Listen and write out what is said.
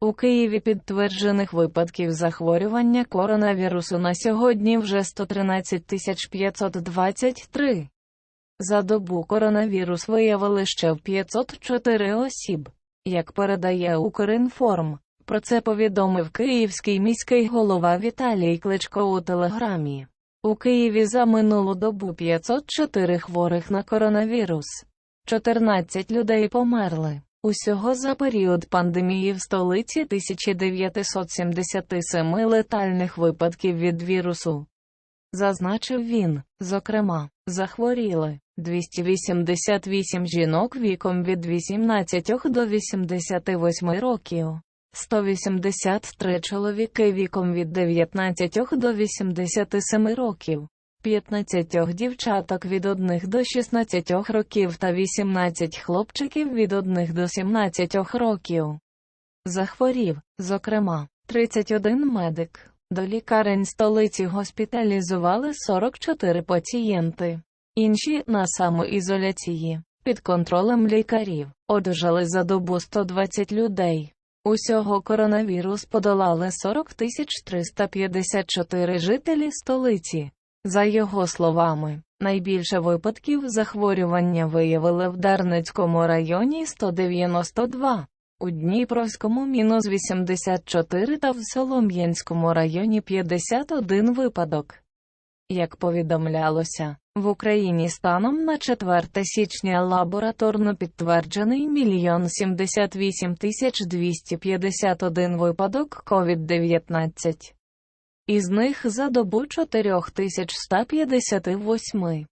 У Києві підтверджених випадків захворювання коронавірусу на сьогодні вже 113 523. За добу коронавірус виявили ще в 504 осіб. Як передає Укрінформ, про це повідомив київський міський голова Віталій Кличко у телеграмі. У Києві за минулу добу 504 хворих на коронавірус. 14 людей померли. Усього за період пандемії в столиці 1977 летальних випадків від вірусу. Зазначив він, зокрема, захворіли 288 жінок віком від 18 до 88 років, 183 чоловіки віком від 19 до 87 років, 15 дівчаток від 1 до 16 років та 18 хлопчиків від 1 до 17 років. Захворів, зокрема, 31 медик. До лікарень столиці госпіталізували 44 пацієнти. Інші на самоізоляції, під контролем лікарів, одужали за добу 120 людей. Усього коронавірус подолали 40 354 жителі столиці. За його словами, найбільше випадків захворювання виявили в Дарницькому районі 192, у Дніпровському мінус 84 та в Солом'янському районі 51 випадок. Як повідомлялося, в Україні станом на 4 січня лабораторно підтверджений 1 78 251 випадок COVID-19. Із них за добу 4158